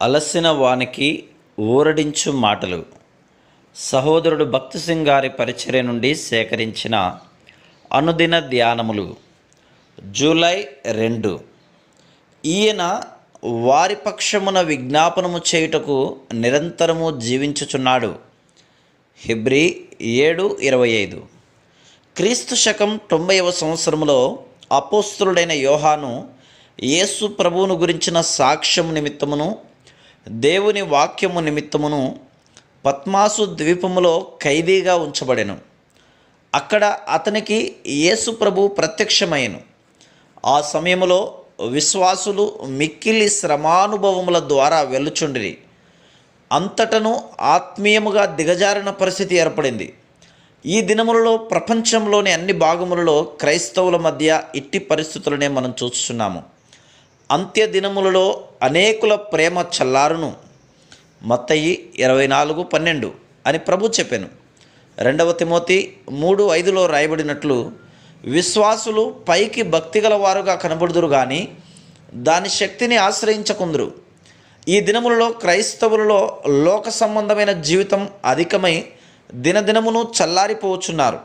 అలసిన వానికి ఊరడించు మాటలు. సహోదరుడు భక్తి సింగ్ గారి పరిచర్య నుండి సేకరించిన అనుదిన ధ్యానములు. జూలై రెండు. ఈయన వారి పక్షమున విజ్ఞాపనము చేయుటకు నిరంతరము జీవించుచున్నాడు. హిబ్రి ఏడు ఇరవై ఐదు. క్రీస్తు శకం తొంభైవ సంవత్సరంలో అపోస్తుడైన యోహాను యేసు ప్రభువును గురించిన సాక్ష్యము నిమిత్తమును దేవుని వాక్యము నిమిత్తమును పద్మాసు ద్వీపములో ఖైదీగా ఉంచబడెను. అక్కడ అతనికి యేసు ప్రభు ప్రత్యక్షమయ్యను. ఆ సమయములో విశ్వాసులు మిక్కిలి శ్రమానుభవముల ద్వారా వెళ్ళుచుండిరి. అంతటను ఆత్మీయముగా దిగజారిన పరిస్థితి ఏర్పడింది. ఈ దినములలో ప్రపంచంలోని అన్ని భాగములలో క్రైస్తవుల మధ్య ఇట్టి పరిస్థితులనే మనం చూస్తున్నాము. అంత్య దినములలో అనేకుల ప్రేమ చల్లారును. మత్తయి ఇరవై నాలుగు పన్నెండు అని ప్రభు చెప్పాను. రెండవ తిమోతి మూడు ఐదులో రాయబడినట్లు విశ్వాసులు పైకి భక్తిగల వారుగా కనబడుదురు కానీ దాని శక్తిని ఆశ్రయించకుందురు. ఈ దినములలో క్రైస్తవులలో లోక సంబంధమైన జీవితం అధికమై దినదినమును చల్లారిపోవచ్చున్నారు.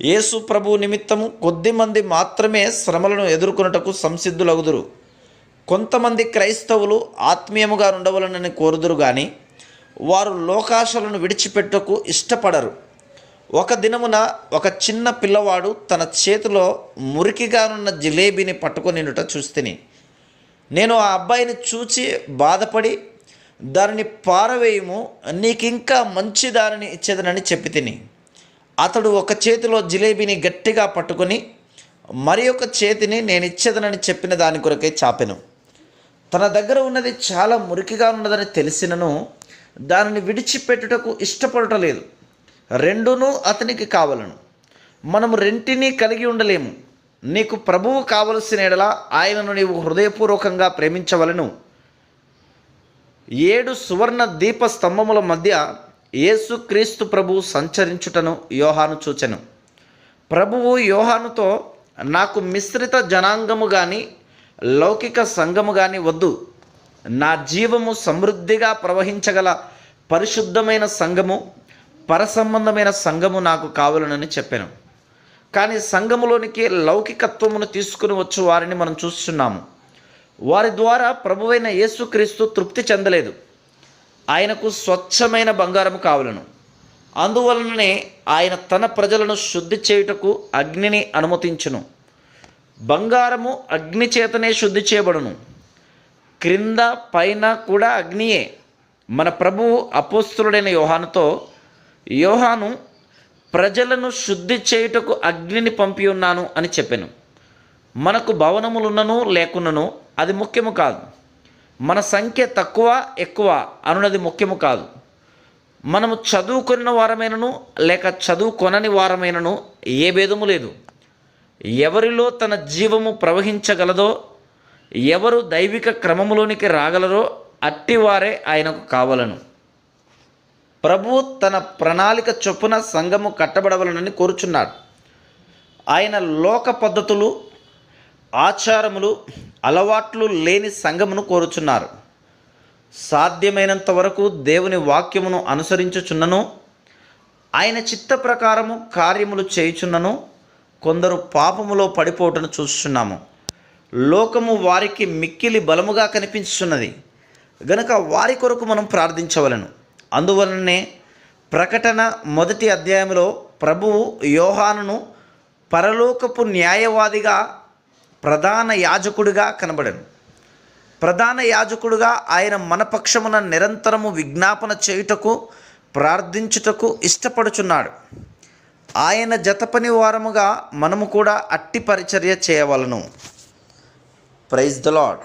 యేసు ప్రభు నిమిత్తము కొద్దిమంది మాత్రమే శ్రమలను ఎదుర్కొనుటకు సంసిద్ధులగుదురు. కొంతమంది క్రైస్తవులు ఆత్మీయముగా ఉండవలనని కోరుదురు కానీ వారు లోకాశలను విడిచిపెట్టకు ఇష్టపడరు. ఒక దినమున ఒక చిన్న పిల్లవాడు తన చేతిలో మురికిగానున్న జిలేబీని పట్టుకొనిట చూస్తేని. నేను ఆ అబ్బాయిని చూచి బాధపడి దానిని పారవేయము నీకింకా మంచి దానిని ఇచ్చేదనని చెప్పి తిని అతడు ఒక చేతిలో జిలేబీని గట్టిగా పట్టుకొని మరి ఒక చేతిని నేను ఇచ్చేదనని చెప్పిన దాని కొరకై చాపెను. తన దగ్గర ఉన్నది చాలా మురికిగా ఉన్నదని తెలిసినను దానిని విడిచిపెట్టుటకు ఇష్టపడటలేదు రెండును అతనికి కావలను. మనము రెంటిని కలిగి ఉండలేము. నీకు ప్రభువు కావలసిన ఎడల ఆయనను నీవు హృదయపూర్వకంగా ప్రేమించవలను. ఏడు సువర్ణ దీప స్తంభముల మధ్య యేసుక్రీస్తు ప్రభు సంచరించుటను యోహాను చూచెను. ప్రభువు యోహానుతో నాకు మిశ్రిత జనాంగము కానీ లౌకిక సంఘము కానీ వద్దు. నా జీవము సమృద్ధిగా ప్రవహించగల పరిశుద్ధమైన సంఘము పరసంబంధమైన సంఘము నాకు కావాలనని చెప్పాను. కానీ సంఘములోనికి లౌకికత్వమును తీసుకుని వచ్చు వారిని మనం చూస్తున్నాము. వారి ద్వారా ప్రభువైన యేసుక్రీస్తు తృప్తి చెందలేదు. ఆయనకు స్వచ్ఛమైన బంగారం కావలను. అందువలననే ఆయన తన ప్రజలను శుద్ధి చేయుటకు అగ్నిని అనుమతించును. బంగారము అగ్ని చేతనే శుద్ధి చేయబడును. క్రింద పైన కూడా అగ్నియే. మన ప్రభువు అపోస్తుడైన యోహానుతో యోహాను ప్రజలను శుద్ధి చేయుటకు అగ్నిని పంపి ఉన్నాను అని చెప్పాను. మనకు భవనములున్నను లేకున్నను అది ముఖ్యము కాదు. మన సంఖ్య తక్కువ ఎక్కువ అనున్నది ముఖ్యము కాదు. మనము చదువుకున్న వారమైనను లేక చదువుకొనని వారమైనను ఏ భేదము లేదు. ఎవరిలో తన జీవము ప్రవహించగలదో ఎవరు దైవిక క్రమములోనికి రాగలరో అట్టివారే ఆయనకు కావలను. ప్రభు తన ప్రణాళిక చొప్పున సంఘము కట్టబడవలనని కోరుచున్నాడు. ఆయన లోక పద్ధతులు ఆచారములు అలవాట్లు లేని సంఘమును కోరుచున్నారు. సాధ్యమైనంత వరకు దేవుని వాక్యమును అనుసరించుచున్నను. ఆయన చిత్త ప్రకారము కార్యములు చేయుచున్నను. కొందరు పాపములో పడిపోవటను చూస్తున్నాము. లోకము వారికి మిక్కిలి బలముగా కనిపిస్తున్నది గనుక వారి కొరకు మనం ప్రార్థించవలను. అందువలనే ప్రకటన మొదటి అధ్యాయంలో ప్రభువు యోహానును పరలోకపు న్యాయవాదిగా ప్రధాన యాజకుడిగా కనబడను. ప్రధాన యాజకుడుగా ఆయన మనపక్షమున నిరంతరము విజ్ఞాపన చేయుటకు ప్రార్థించుటకు ఇష్టపడుచున్నాడు. ఆయన జతపని వారముగా మనము కూడా అట్టి పరిచర్య చేయవలను. Praise the lord